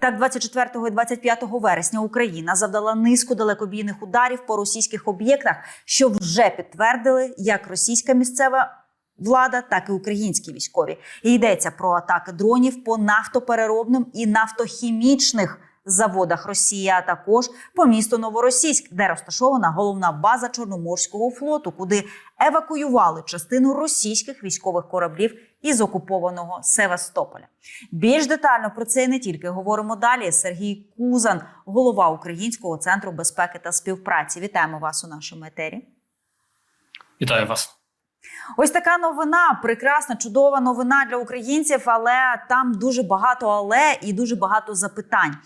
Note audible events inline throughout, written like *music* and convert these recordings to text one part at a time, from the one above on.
Так, 24 і 25 вересня Україна завдала низку далекобійних ударів по російських об'єктах, що вже підтвердили як російська місцева. Влада, так і українські військові. І йдеться про атаки дронів по нафтопереробним і нафтохімічних заводах Росії, а також по місту Новоросійськ, де розташована головна база Чорноморського флоту, куди евакуювали частину російських військових кораблів із окупованого Севастополя. Більш детально про це і не тільки говоримо далі. Сергій Кузан, голова Українського центру безпеки та співпраці. Вітаємо вас у нашому етері. Вітаю вас. Ось така новина, прекрасна, чудова новина для українців, але там дуже багато але і дуже багато запитань.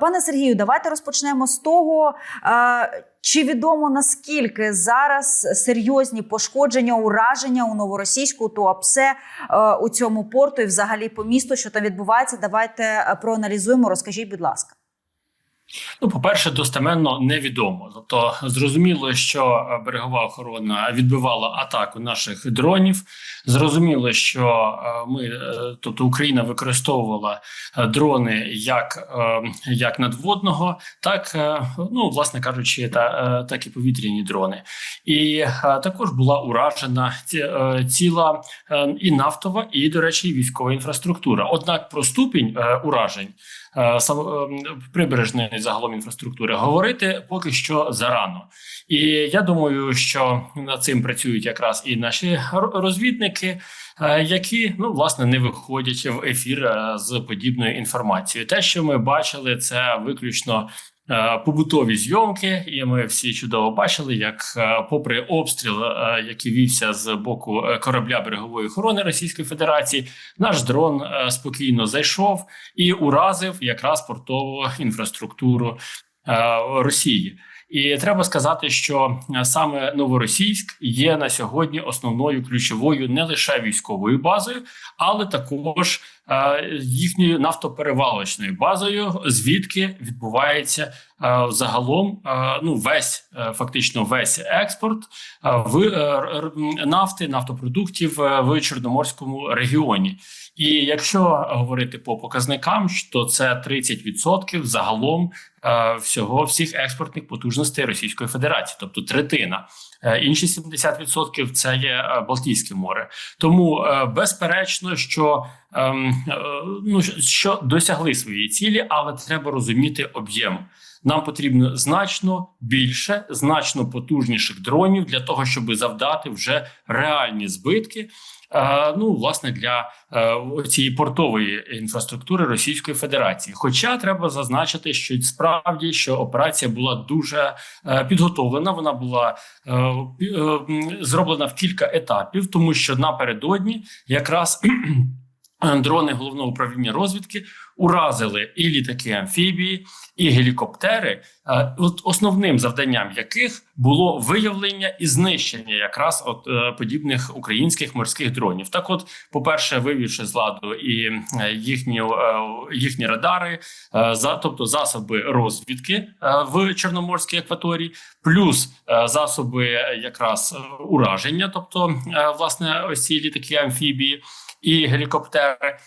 Пане Сергію, давайте розпочнемо з того, чи відомо наскільки зараз серйозні пошкодження, ураження у новоросійську ТУАПСЕ у цьому порту і взагалі по місту, що там відбувається. Давайте е, проаналізуємо. Розкажіть, будь ласка. Ну, по-перше, достеменно невідомо. Тобто зрозуміло, що е, берегова охорона відбивала атаку наших дронів. Зрозуміло, що е, ми, е, тобто Україна, використовувала дрони як, як надводного, так ну, власне кажучи, та так і повітряні дрони. І також була уражена ці- ціла і нафтова, і, до речі, військова інфраструктура. Однак про ступінь уражень прибережної загалом інфраструктури говорити поки що зарано. І я думаю, що над цим працюють якраз і наші розвідники, е, які ну власне не виходять в ефір е, з подібною інформацією. Те, що ми бачили, це виключно. Е, Побутові зйомки, і ми всі чудово бачили, як, е, попри обстріл, е, який вівся з боку корабля берегової охорони Російської Федерації, наш дрон спокійно зайшов і уразив якраз портову інфраструктуру Росії. І треба сказати, що саме Новоросійськ є на сьогодні основною ключовою не лише військовою базою, але також їхньою нафтоперевалочною базою, звідки відбувається е, загалом е, ну весь е, фактично весь експорт е, в е, нафти, нафтопродуктів е, в Чорноморському регіоні. І якщо говорити по показникам, то це 30% загалом е, всього всіх експортних потужностей Російської Федерації, тобто третина. Е, Інші 70% – це є е, Балтійське море. Тому е, безперечно, що, е, ну, що досягли своєї цілі, але треба розуміти об'єм. Нам потрібно значно більше, значно потужніших дронів для того, щоб завдати вже реальні збитки. е, Ну, власне, для е, цієї портової інфраструктури Російської Федерації. Хоча треба зазначити, що справді що операція була дуже е, підготовлена, вона була е, е, зроблена в кілька етапів, тому що напередодні якраз дрони головного управління розвідки уразили і літаки амфібії, і гелікоптери, е, от основним завданням яких було виявлення і знищення якраз от е, подібних українських морських дронів. Так, от, по-перше, вивівши з ладу і е, їхні, їхні радари, за тобто засоби розвідки в Чорноморській акваторії, плюс засоби якраз ураження, тобто власне ось ці літаки амфібії і гелікоптери. Е,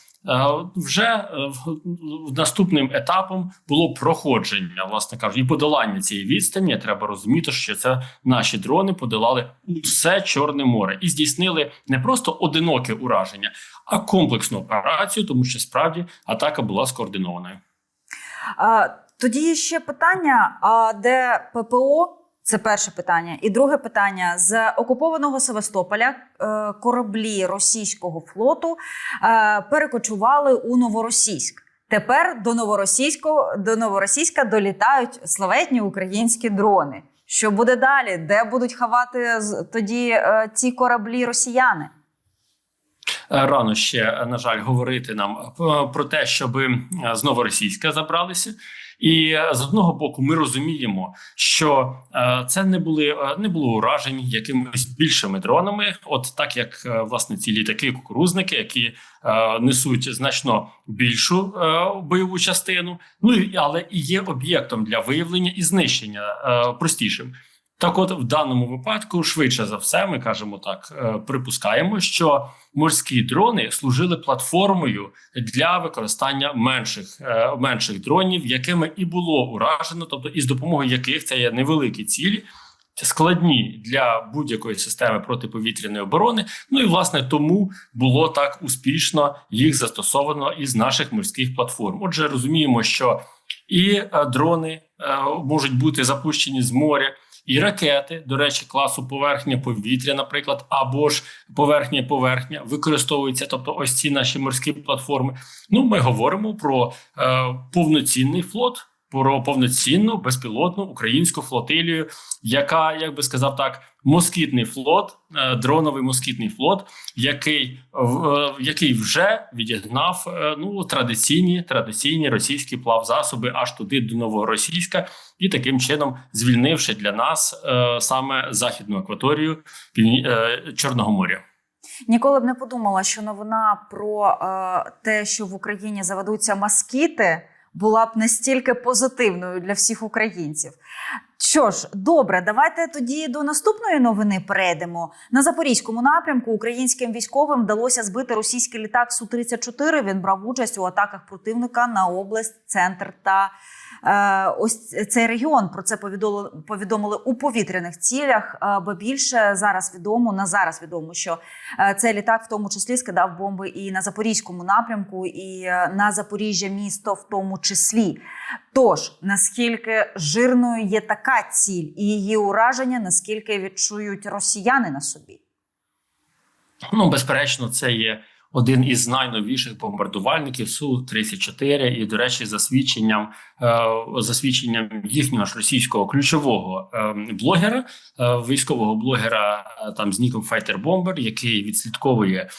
Вже е, наступним етапом було проходження, власне кажучи, і подолання цієї відстані. Треба розуміти, що це наші дрони подолали усе Чорне море і здійснили не просто одиноке ураження, а комплексну операцію, тому що справді атака була скоординованою. А, тоді ще питання: а де ППО? Це перше питання. І друге питання: з окупованого Севастополя е, кораблі російського флоту е, перекочували у Новоросійськ. Тепер до Новоросійського до Новоросійська долітають славетні українські дрони. Що буде далі? Де будуть ховати тоді е, ці кораблі росіяни? Рано ще на жаль говорити нам про те, щоб з новоросійська забралися. І е, з одного боку, ми розуміємо, що е, це не були е, не було уражень якимись більшими дронами, от так як власне ці літаки, кукурузники, які несуть значно більшу бойову частину. Ну але і є об'єктом для виявлення і знищення простішим. Так, от в даному випадку, швидше за все, ми кажемо так, е, припускаємо, що морські дрони служили платформою для використання менших е, менших дронів, якими і було уражено, тобто із допомогою яких це є невеликі цілі. Складні для будь-якої системи протиповітряної оборони. Ну і власне тому було так успішно їх застосовано із наших морських платформ. Отже, розуміємо, що і е, дрони можуть бути запущені з моря, і ракети, до речі, класу поверхня повітря, наприклад, або ж поверхня поверхня використовуються. Тобто, ось ці наші морські платформи. Ну, ми говоримо про е, повноцінний флот. Про повноцінну безпілотну українську флотилію, яка, як би сказав так, москітний флот, е, дроновий москітний флот, який е, який вже відігнав е, ну традиційні традиційні російські плавзасоби аж туди до новоросійська, і таким чином звільнивши для нас саме західну акваторію Чорного моря. Ніколи б не подумала, що новина про е, те, що в Україні заведуться москіти, була б настільки позитивною для всіх українців. Що ж, добре, давайте тоді до наступної новини перейдемо. На запорізькому напрямку українським військовим вдалося збити російський літак су 34 Він брав участь у атаках противника на область, центр та ось цей регіон. Про це повідомили, повідомили у повітряних цілях. Е, бо більше зараз відомо на зараз відомо, що е, цей літак в тому числі скидав бомби і на запорізькому напрямку, і е, на Запоріжжя місто в тому числі. Тож наскільки жирною є така ціль і її ураження, наскільки відчують росіяни на собі? Ну, безперечно, це є один із найновіших бомбардувальників су 34 і, до речі, е, за свідченням їхнього ж російського ключового е, блогера, е, військового блогера там з ніком Fighter Bomber, який відслідковує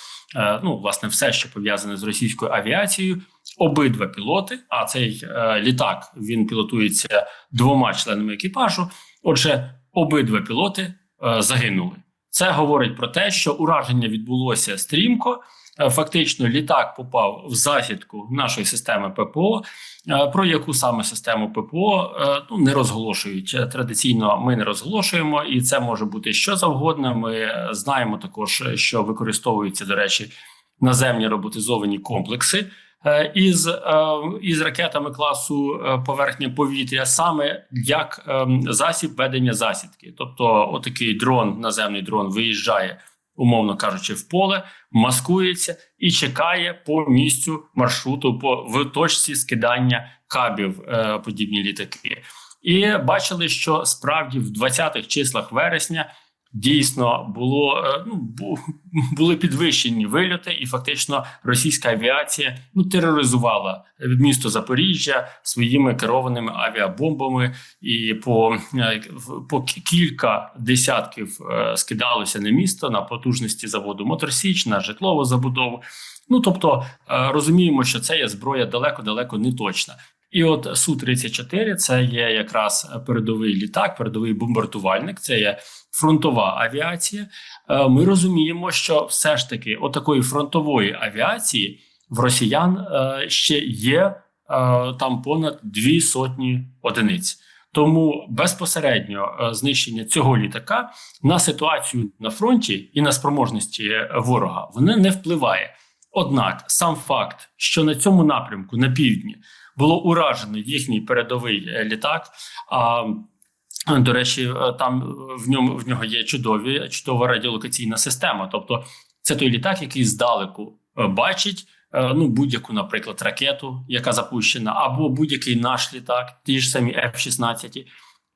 ну власне все, що пов'язане з російською авіацією. Обидва пілоти, а цей літак він пілотується двома членами екіпажу. Отже, обидва пілоти загинули. Це говорить про те, що ураження відбулося стрімко. Е, Фактично, літак попав в засідку нашої системи ППО. Е, Про яку саме систему ППО е, ну не розголошують традиційно. Ми не розголошуємо, і це може бути що завгодно. Ми знаємо також, що використовуються до речі наземні роботизовані комплекси із, із ракетами класу поверхня повітря, саме як ем, засіб ведення засідки. Тобто, отакий дрон, наземний дрон, виїжджає, умовно кажучи, в поле, маскується і чекає по місцю маршруту, по в точці скидання кабів е, подібні літаки. І бачили, що справді в 20-х числах вересня дійсно було е, ну бу- *laughs* були підвищені вильоти, і фактично російська авіація ну тероризувала місто Запоріжжя своїми керованими авіабомбами, і по, е, по кілька десятків е, скидалося на місто на потужності заводу Моторсіч, на житлову забудову. Ну тобто розуміємо, що це є зброя далеко-далеко не точна. І от су 34 це є якраз передовий літак, передовий бомбардувальник. Це є фронтова авіація. Е, Ми розуміємо, що все ж таки отакої фронтової авіації в росіян е, ще є е, там понад дві сотні одиниць. Тому безпосередньо знищення цього літака на ситуацію на фронті і на спроможності ворога вони не впливає. Однак сам факт, що на цьому напрямку на півдні було уражено їхній передовий е, літак. А до речі, е, там в ньому в нього є чудові чудова радіолокаційна система. Тобто, це той літак, який здалеку е, бачить ну будь-яку, наприклад, ракету, яка запущена, або будь-який наш літак, ті ж самі F-16.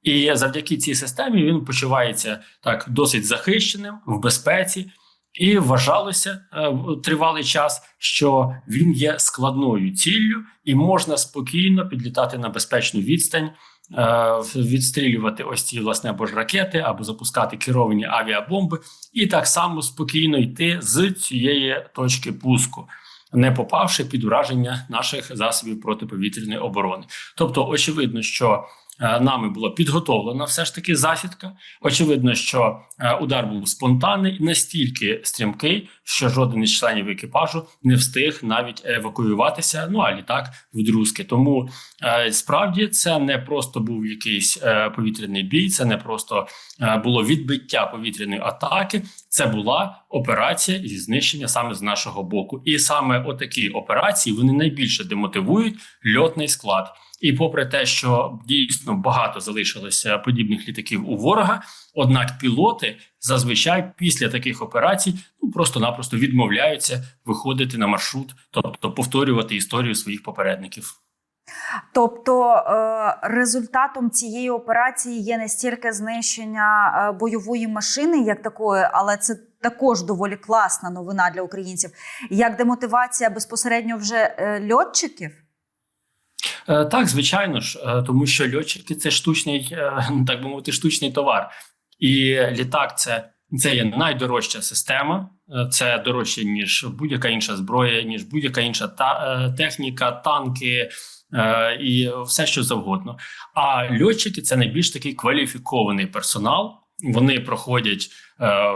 І завдяки цій системі він почувається так досить захищеним в безпеці. І вважалося е, тривалий час, що він є складною ціллю, і можна спокійно підлітати на безпечну відстань, е, відстрілювати ось ці власне або ж ракети, або запускати керовані авіабомби, і так само спокійно йти з цієї точки пуску, не попавши під ураження наших засобів протиповітряної оборони. Тобто, очевидно, що нами була підготовлена все ж таки засідка. Очевидно, що е, удар був спонтанний настільки стрімкий, що жоден із членів екіпажу не встиг навіть евакуюватися. Ну а літак вдрузки. Тому е, справді це не просто був якийсь е, повітряний бій, це не просто е, було відбиття повітряної атаки. Це була операція зі знищення саме з нашого боку, і саме отакі операції вони найбільше демотивують льотний склад. І попри те, що дійсно багато залишилося подібних літаків у ворога, однак пілоти зазвичай після таких операцій ну просто-напросто відмовляються виходити на маршрут, тобто повторювати історію своїх попередників. Тобто е, результатом цієї операції є не стільки знищення е, бойової машини, як такої, але це також доволі класна новина для українців, як демотивація безпосередньо вже е, льотчиків. Так, звичайно ж, тому що льотчики це штучний, е, так би мовити, штучний товар, і літак це, це є найдорожча система. Це дорожче ніж будь-яка інша зброя, ніж будь-яка інша та техніка, танки і все, що завгодно. А льотчики це найбільш такий кваліфікований персонал. Вони проходять е,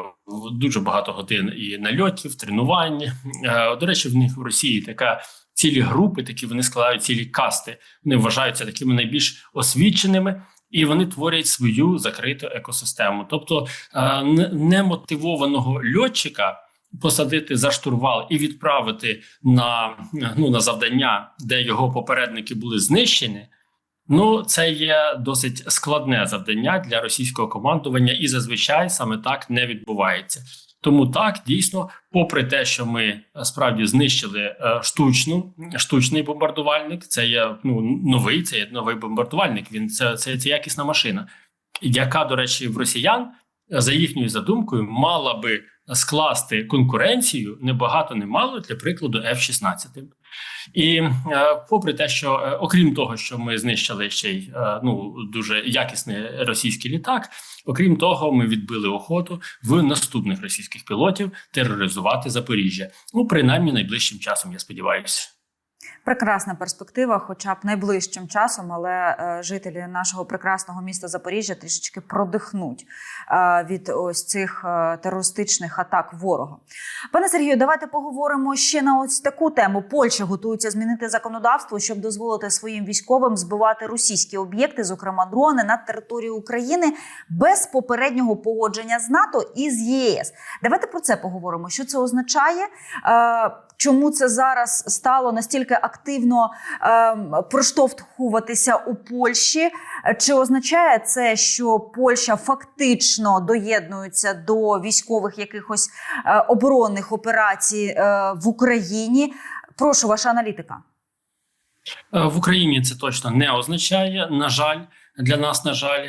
дуже багато годин і нальотів, тренувань. Е, до речі, в них в Росії така цілі групи, такі вони складають цілі касти. Вони вважаються такими найбільш освіченими. І вони творять свою закриту екосистему. Тобто е, немотивованого льотчика посадити за штурвал і відправити на, ну, на завдання, де його попередники були знищені. Ну, це є досить складне завдання для російського командування, і зазвичай саме так не відбувається. Тому так дійсно, попри те, що ми е, справді знищили е, штучну штучний бомбардувальник, це є ну новий, це є новий бомбардувальник. Він це, це, це якісна машина, яка, до речі, в росіян е, за їхньою задумкою мала би скласти конкуренцію не багато не мало для прикладу F-16. І е, попри те, що е, окрім того, що ми знищили ще й е, ну дуже якісний російський літак, окрім того, ми відбили охоту в наступних російських пілотів тероризувати Запоріжжя. Ну принаймні найближчим часом, я сподіваюся. Прекрасна перспектива, хоча б найближчим часом, але е, жителі нашого прекрасного міста Запоріжжя трішечки продихнуть е, від ось цих е, терористичних атак ворога. Пане Сергію, давайте поговоримо ще на ось таку тему. Польща готується змінити законодавство, щоб дозволити своїм військовим збивати російські об'єкти, зокрема дрони, на території України без попереднього погодження з НАТО і з ЄС. Давайте про це поговоримо. Що це означає? Чому це зараз стало настільки активно е, проштовхуватися у Польщі? Чи означає це, що Польща фактично доєднується до військових якихось е, оборонних операцій е, в Україні? Прошу, ваша аналітика. Е, В Україні це точно не означає. На жаль, для нас, на жаль,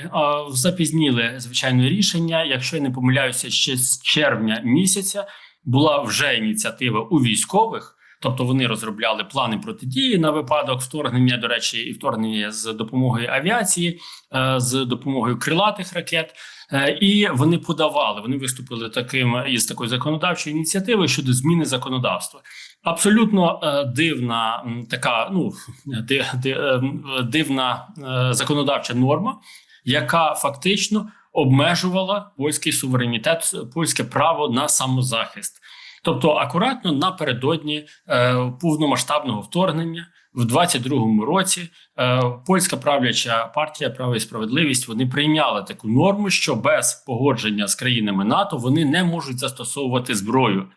запізніли звичайно рішення. Якщо я не помиляюся, ще з червня місяця була вже ініціатива у військових. Тобто вони розробляли плани протидії на випадок вторгнення, до речі, і вторгнення з допомогою авіації, е, з допомогою крилатих ракет. Е, І вони подавали, вони виступили таким із такою законодавчою ініціативою щодо зміни законодавства. Абсолютно е, дивна така, ну ди, ди, е, м, дивна законодавча норма, яка фактично обмежувала польський суверенітет, польське право на самозахист. Тобто, акуратно напередодні е, повномасштабного вторгнення в 22-му році е, польська правляча партія Право і справедливість вони прийняли таку норму, що без погодження з країнами НАТО вони не можуть застосовувати зброю.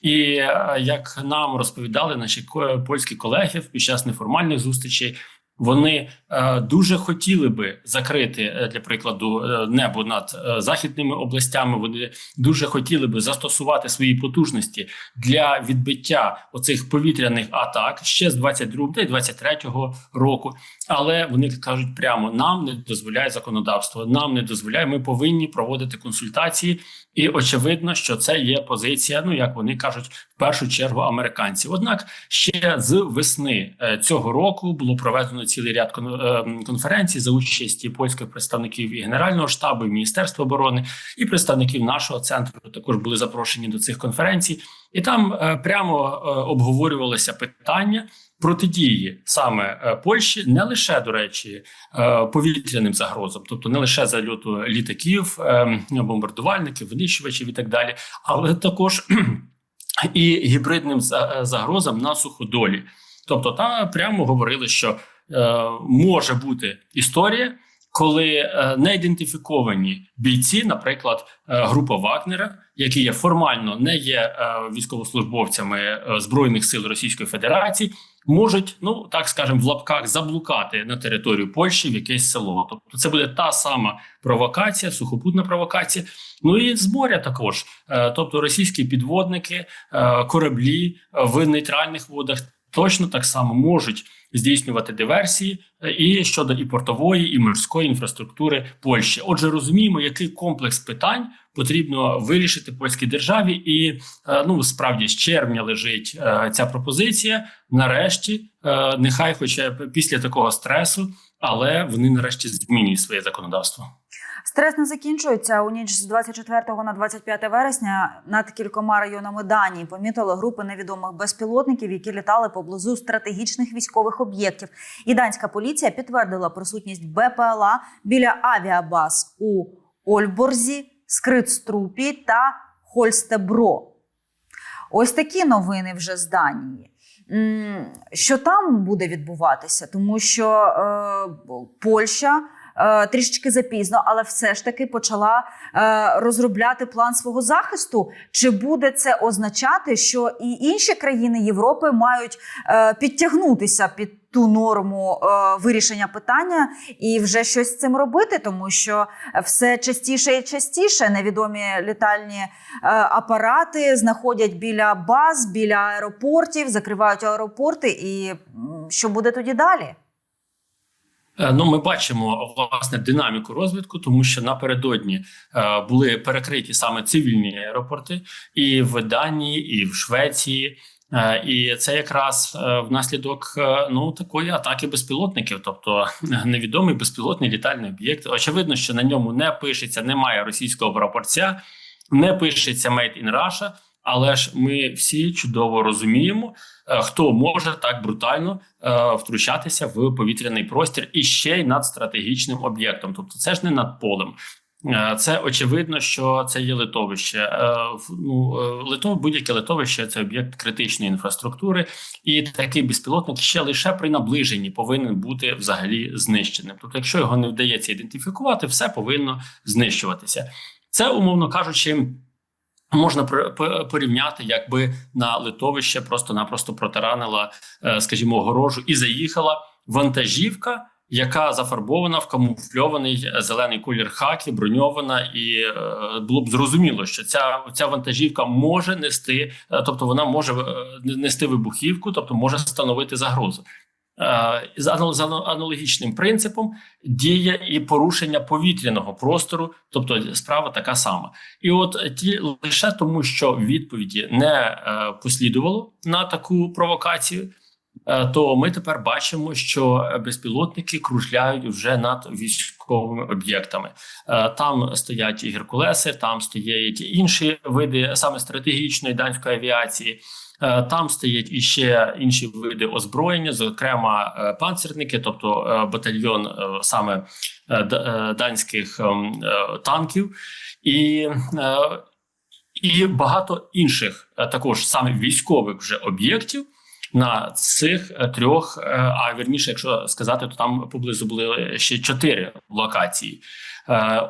І е, як нам розповідали наші польські колеги під час неформальних зустрічей, вони дуже хотіли би закрити е, для прикладу е, небо над е, західними областями. Вони дуже хотіли би застосувати свої потужності для відбиття оцих повітряних атак ще з 22 та й 23 року. Але вони кажуть прямо: нам не дозволяє законодавство, нам не дозволяє. Ми повинні проводити консультації. І очевидно, що це є позиція, ну як вони кажуть, в першу чергу американців. Однак ще з весни е, цього року було проведено цілий ряд кон- е, за участі польських представників і Генерального штабу, і Міністерства оборони, і представників нашого центру також були запрошені до цих конференцій, і там е, прямо е, обговорювалося питання протидії саме е, Польщі, не лише до речі, повітряним загрозам, тобто не лише зальоту літаків, е, бомбардувальників, винищувачів і так далі, але також *clears throat* і гібридним за- загрозам на суходолі. Тобто, там прямо говорили, що може бути історія, коли е, не ідентифіковані бійці, наприклад, е, група Вагнера, які є формально не є е, військовослужбовцями е, збройних сил Російської Федерації, можуть, ну так скажемо, в лапках заблукати на територію Польщі в якесь село. Тобто, це буде та сама провокація, сухопутна провокація. Ну і з моря також, Е, тобто російські підводники, е, кораблі е, в нейтральних водах точно так само можуть здійснювати диверсії е, і щодо і портової, і морської інфраструктури Польщі. Отже, розуміємо, який комплекс питань потрібно вирішити польській державі, і е, ну справді з червня лежить е, ця пропозиція. Нарешті, нехай, хоча після такого стресу, але вони нарешті змінюють своє законодавство. Стрес не закінчується. У ніч з 24 на 25 вересня над кількома районами Данії помітили групи невідомих безпілотників, які літали поблизу стратегічних військових об'єктів. І данська поліція підтвердила присутність БПЛА біля авіабаз у Ольборзі, Скритструпі та Хольстебро. Ось такі новини вже з Данії. Що там буде відбуватися? Тому що е, Польща трішечки запізно, але все ж таки почала е, розробляти план свого захисту. Чи буде це означати, що і інші країни Європи мають е, підтягнутися під ту норму е, вирішення питання і вже щось з цим робити, тому що все частіше і частіше невідомі літальні е, апарати знаходять біля баз, біля аеропортів, закривають аеропорти. І що буде тоді далі? Е, Ну, ми бачимо власне динаміку розвитку, тому що напередодні е, були перекриті саме цивільні аеропорти і в Данії, і в Швеції. Е, І це якраз внаслідок ну такої атаки безпілотників, тобто *laughs* невідомий безпілотний літальний об'єкт. Очевидно, що на ньому не пишеться, немає російського прапорця, не пишеться «Made in Russia», але ж ми всі чудово розуміємо, е, хто може так брутально е, втручатися в повітряний простір і ще й над стратегічним об'єктом. Тобто, це ж не над полем. Е, Це очевидно, що це є литовище. Ну литов, будь-яке литовище це об'єкт критичної інфраструктури, і такий безпілотник ще лише при наближенні повинен бути взагалі знищеним. Тобто, якщо його не вдається ідентифікувати, все повинно знищуватися. Це умовно кажучи. Можна порівняти, якби на литовище просто-напросто протаранила, е, скажімо, огорожу і заїхала вантажівка, яка зафарбована в камуфльований зелений колір хакі, броньована, і е, було б зрозуміло, що ця, ця вантажівка може нести, е, тобто вона може нести вибухівку, тобто може становити загрозу. Е, За аналогічним принципом діє і порушення повітряного простору, тобто справа така сама. І от ті лише тому, що відповіді не е, послідувало на таку провокацію, е, то ми тепер бачимо, що безпілотники кружляють вже над військовими об'єктами. Там стоять і геркулеси, там стоять інші види саме стратегічної данської авіації. Е, Там стоять іще інші види озброєння, зокрема е, панцерники, тобто е, батальйон саме данських танків, і, і багато інших також саме військових вже об'єктів. На цих трьох, а вірніше, якщо сказати, то там поблизу були ще чотири локації.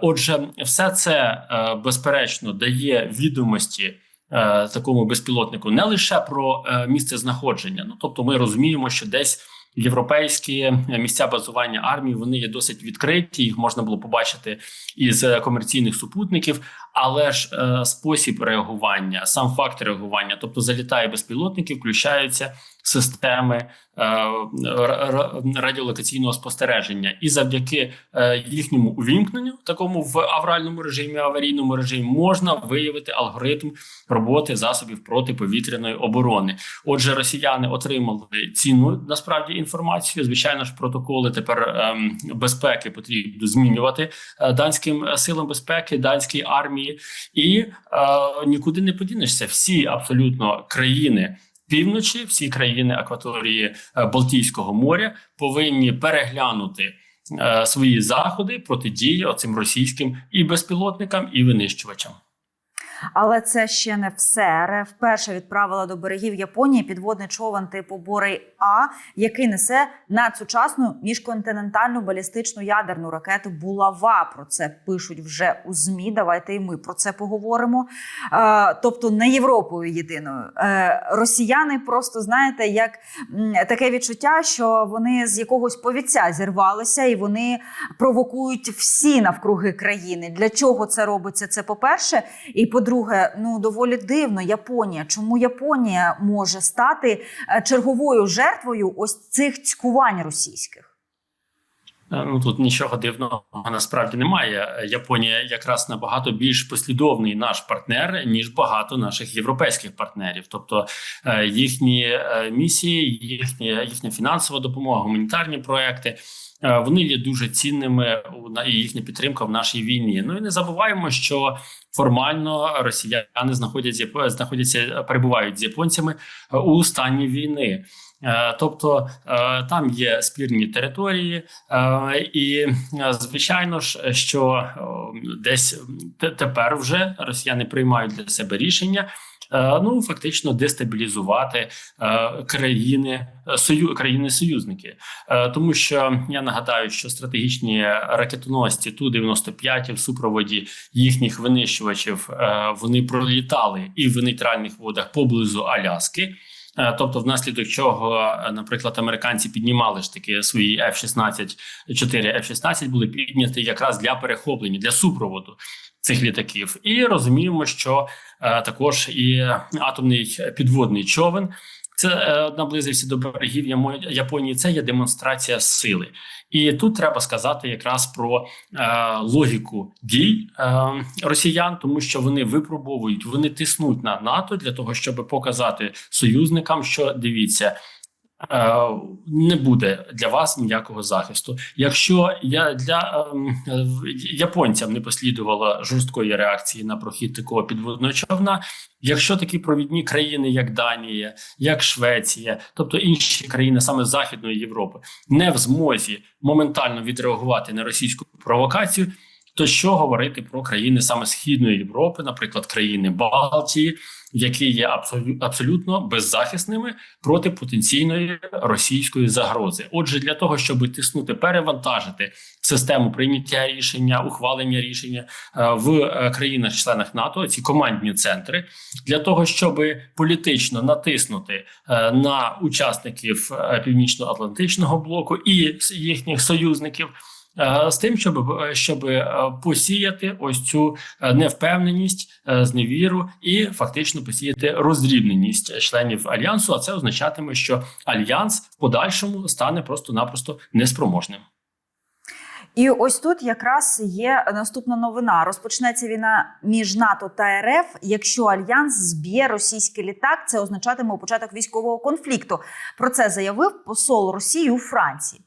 Отже, все це безперечно дає відомості такому безпілотнику не лише про е, місце знаходження. Ну тобто, ми розуміємо, що десь європейські місця базування армії вони є досить відкриті. Їх можна було побачити із е, комерційних супутників, але ж е, спосіб реагування, сам факт реагування, тобто залітає безпілотники, включаються системи е, ра- ра- радіолокаційного спостереження, і завдяки е, їхньому увімкненню, такому в авральному режимі, аварійному режимі, можна виявити алгоритм роботи засобів протиповітряної оборони. Отже, росіяни отримали цінну насправді інформацію. Звичайно ж, протоколи тепер ем, безпеки потрібно змінювати е, данським силам безпеки, данській армії, і нікуди не подінешся. Всі абсолютно країни. Півночі, всі країни акваторії е, Балтійського моря повинні переглянути е, свої заходи протидії оцим російським і безпілотникам, і винищувачам. Але це ще не все. РФ вперше відправила до берегів Японії підводний човен типу Борей А, який несе надсучасну міжконтинентальну балістичну ядерну ракету Булава. Про це пишуть вже у змі. Давайте і ми про це поговоримо. Е, тобто не Європою єдиною. Е, росіяни просто знаєте, як таке відчуття, що вони з якогось повіця зірвалися і вони провокують всі навкруги країни. Для чого це робиться? Це по-перше, і по-друге, ну доволі дивно. Японія. Чому Японія може стати е, черговою жертвою ось цих цькувань російських? Е, Ну тут нічого дивного насправді немає. Японія якраз набагато більш послідовний наш партнер ніж багато наших європейських партнерів. Тобто е, їхні е, місії, їхні їхня фінансова допомога, гуманітарні проекти. Е, Вони є дуже цінними і їхня підтримка в нашій війні. Ну і не забуваємо, що формально росіяни знаходять з Япо- знаходяться перебувають з японцями е, у стані війни. Е, Тобто е, там є спірні території, е, і е, звичайно ж, що е, десь тепер вже росіяни приймають для себе рішення. Е, Ну, фактично дестабілізувати е, країни е, сою країни союзники, тому що я нагадаю, що стратегічні ракетоносці ту 95 в супроводі їхніх винищувачів вони пролітали і в нейтральних водах поблизу Аляски. Е, Тобто, внаслідок чого, е, наприклад, американці піднімали ж таки свої F-16, 4 F-16 були підняті якраз для перехоплення, для супроводу цих літаків. І розуміємо, що е, також і атомний підводний човен. Це е, наблизився до берегів Японії. Це є демонстрація сили, і тут треба сказати якраз про е, логіку дій е, росіян, тому що вони випробовують, вони тиснуть на НАТО для того, щоб показати союзникам, що дивіться. Е, Не буде для вас ніякого захисту. Якщо я для ем, японцям не послідувало жорсткої реакції на прохід такого підводного човна, якщо такі провідні країни, як Данія, як Швеція, тобто інші країни саме Західної Європи, не в змозі моментально відреагувати на російську провокацію, то що говорити про країни саме Східної Європи, наприклад, країни Балтії, які є абсолю- абсолютно беззахисними проти потенційної російської загрози? Отже, для того, щоб тиснути, перевантажити систему прийняття рішення, ухвалення рішення е, в е, країнах-членах НАТО, ці командні центри, для того, щоб політично натиснути е, на учасників північно-атлантичного блоку і їхніх союзників. Е, З тим, щоб е, щоб е, посіяти ось цю невпевненість, зневіру і фактично посіяти роздрібненість членів альянсу. А це означатиме, що альянс в подальшому стане просто-напросто неспроможним. І ось тут якраз є наступна новина. Розпочнеться війна між НАТО та РФ. Якщо альянс зб'є російський літак, це означатиме початок військового конфлікту. Про це заявив посол Росії у Франції.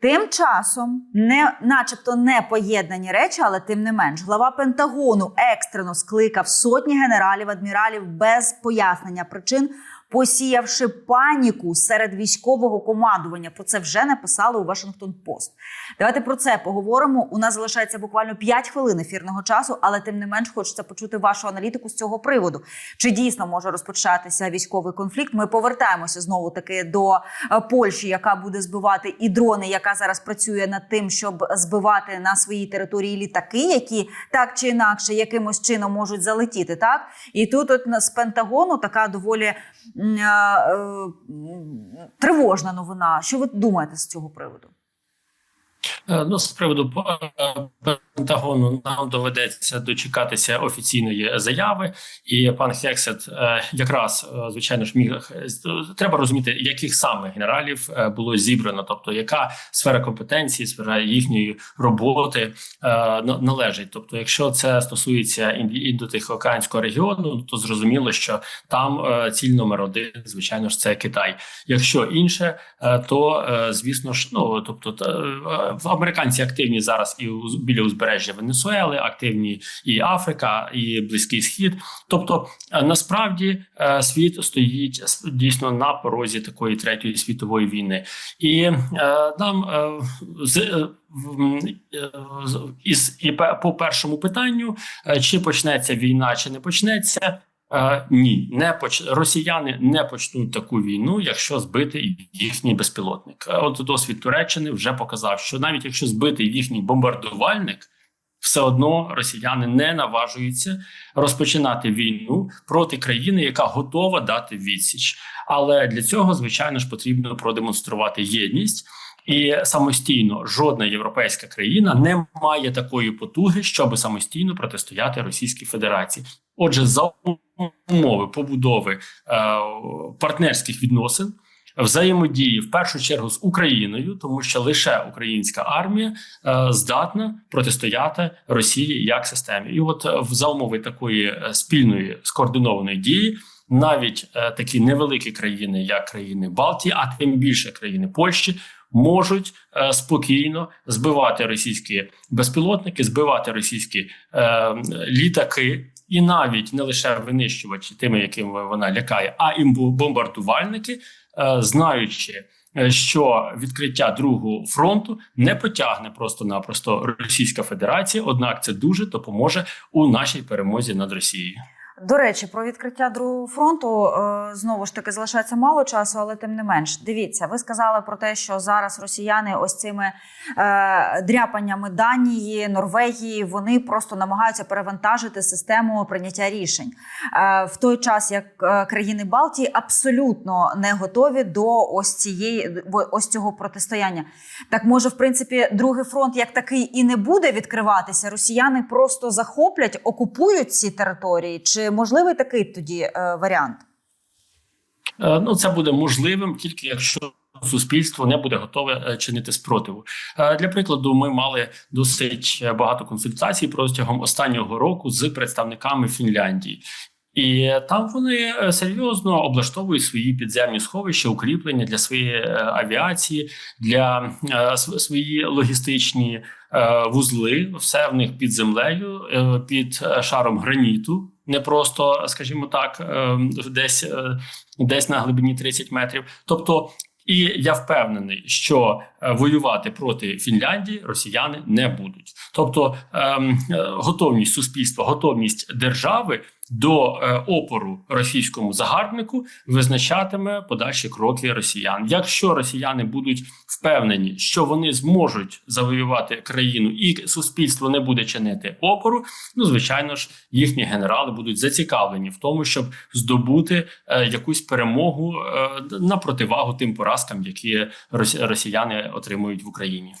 Тим часом, не, начебто, не поєднані речі, але тим не менш, глава Пентагону екстрено скликав сотні генералів, адміралів без пояснення причин, посіявши паніку серед військового командування. Про це вже написали у Вашингтон Пост. Давайте про це поговоримо. У нас залишається буквально 5 хвилин ефірного часу, але тим не менш хочеться почути вашу аналітику з цього приводу. Чи дійсно може розпочатися військовий конфлікт? Ми повертаємося знову таки до е, Польщі, яка буде збивати і дрони, яка зараз працює над тим, щоб збивати на своїй території літаки, які так чи інакше якимось чином можуть залетіти. Так і тут от з Пентагону така доволі тривожна новина. Що ви думаєте з цього приводу? Е, Ну, з приводу е, Пентагону нам доведеться дочекатися офіційної заяви, і пан Хексет е, якраз звичайно ж міг треба розуміти, яких саме генералів було зібрано, тобто яка сфера компетенції, сфера їхньої роботи на- належить. Тобто, якщо це стосується індотихоокеанського регіону, то зрозуміло, що там ціль номер один, звичайно ж, це Китай. Якщо інше, то звісно ж, ну тобто американці активні зараз і біля узбережжя Венесуели, активні і Африка, і Близький Схід. Тобто, е, насправді е, світ стоїть дійсно на порозі такої третьої світової війни, і е, нам з. в- із і по першому питанню, чи почнеться війна, чи не почнеться. Е, ні, не поч... росіяни не почнуть таку війну, якщо збити їхній безпілотник. Е, От досвід Туреччини вже показав, що навіть якщо збити їхній бомбардувальник, все одно росіяни не наважуються розпочинати війну проти країни, яка готова дати відсіч. Але для цього, звичайно ж, потрібно продемонструвати єдність. І самостійно жодна європейська країна не має такої потуги, щоб самостійно протистояти Російській Федерації. Отже, за умови побудови е, партнерських відносин, взаємодії в першу чергу з Україною, тому що лише українська армія е, здатна протистояти Росії як системі. І от е, в- за умови такої е, спільної скоординованої дії. Навіть е, такі невеликі країни, як країни Балтії, а тим більше країни Польщі, можуть е, спокійно збивати російські безпілотники, збивати російські е, літаки, і навіть не лише винищувачі тими, якими вона лякає, а і бомбардувальники, е, знаючи. е, Що відкриття другого фронту не потягне просто-напросто Російська Федерація однак це дуже допоможе у нашій перемозі над Росією. До речі, про відкриття другого фронту е, знову ж таки залишається мало часу, але тим не менш. Дивіться, ви сказали про те, що зараз росіяни ось цими е, дряпаннями Данії, Норвегії вони просто намагаються перевантажити систему прийняття рішень е, в той час, як країни Балтії абсолютно не готові до ось цієї ось цього протистояння. Так може, в принципі, другий фронт як такий і не буде відкриватися. Росіяни просто захоплять, окупують ці території. Чи можливий такий тоді е, варіант? Е, Ну, це буде можливим тільки якщо суспільство не буде готове е, чинити спротиву. Для прикладу, ми мали досить багато консультацій протягом останнього року з представниками Фінляндії. І там вони серйозно облаштовують свої підземні сховища, укріплення для своєї авіації, для свої логістичні вузли. Все в них під землею, під шаром граніту. Не просто, скажімо так, е, десь е, десь на глибині 30 метрів. Тобто, і я впевнений, що е, воювати проти Фінляндії росіяни не будуть. Тобто, ем, готовність суспільства, готовність держави до е, опору російському загарбнику визначатиме подальші кроки росіян. Якщо росіяни будуть впевнені, що вони зможуть завоювати країну, і суспільство не буде чинити опору, ну звичайно ж, їхні генерали будуть зацікавлені в тому, щоб здобути е, якусь перемогу е, на противагу тим поразкам, які росі- росіяни отримують в Україні.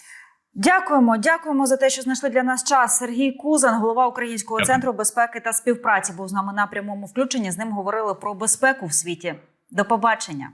Дякуємо, дякуємо за те, що знайшли для нас час. Сергій Кузан, голова Українського центру безпеки та співпраці, був з нами на прямому включенні. З ним говорили про безпеку в світі. До побачення.